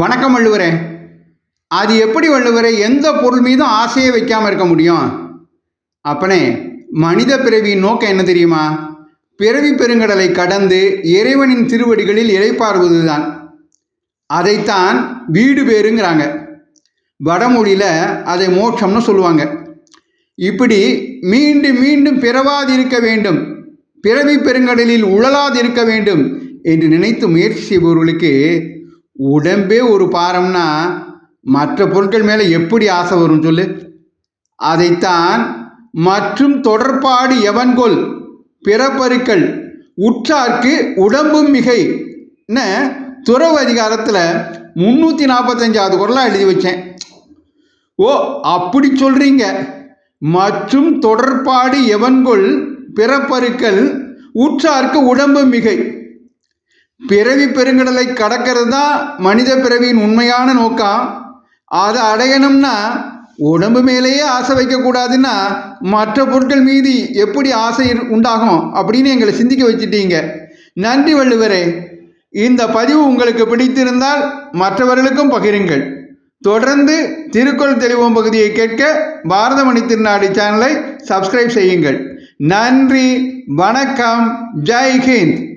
வணக்கம் வள்ளுவரே. அது எப்படி வள்ளுவரே எந்த பொருள் மீதும் ஆசையை வைக்காமல் இருக்க முடியும்? அப்பனே மனித பிறவியின் நோக்கம் என்ன தெரியுமா? பிறவி பெருங்கடலை கடந்து இறைவனின் திருவடிகளில் இளைப்பாறுவதுதான் அதைத்தான் வீடு பேருங்கிறாங்க. வடமொழியில் அதை மோட்சம்னு சொல்லுவாங்க. இப்படி மீண்டும் மீண்டும் பிறவாதிருக்க வேண்டும். பிறவி பெருங்கடலில் உழலாதிருக்க வேண்டும் என்று நினைத்து முயற்சி செய்பவர்களுக்கு உடம்பே ஒரு பாரம்னா மற்ற பொருட்கள் மேலே எப்படி ஆசை வரும் சொல்லு? அதைத்தான் மற்றும் தொடர்பாடு எவன்கொல் பிறப்பருக்கள் உற்றார்க்கு உடம்பும் மிகை துறவு அதிகாரத்தில் முந்நூற்றி நாற்பத்தஞ்சாவது குரலாக எழுதி வச்சேன். ஓ அப்படி சொல்கிறீங்க மற்றும் தொடர்பாடு எவன்கொள் பிறப்பருக்கள் உற்றார்க்கு உடம்பு மிகை பிறவி பெருங்கடலை கடக்கிறது தான் மனித பிறவியின் உண்மையான நோக்கம் அதை அடையணும்னா உடம்பு மேலேயே ஆசை வைக்கக்கூடாதுன்னா மற்ற பொருட்கள் மீது எப்படி ஆசை உண்டாகும் அப்படின்னு எங்களை சிந்திக்க வச்சிட்டீங்க. நன்றி வள்ளுவரே. இந்த பதிவு உங்களுக்கு பிடித்திருந்தால் மற்றவர்களுக்கும் பகிருங்கள். தொடர்ந்து திருக்குறள் தெளிவோம் பகுதியை கேட்க பாரதமணி திருநாடு சேனலை சப்ஸ்கிரைப் செய்யுங்கள். நன்றி வணக்கம் ஜெய் ஹிந்த்.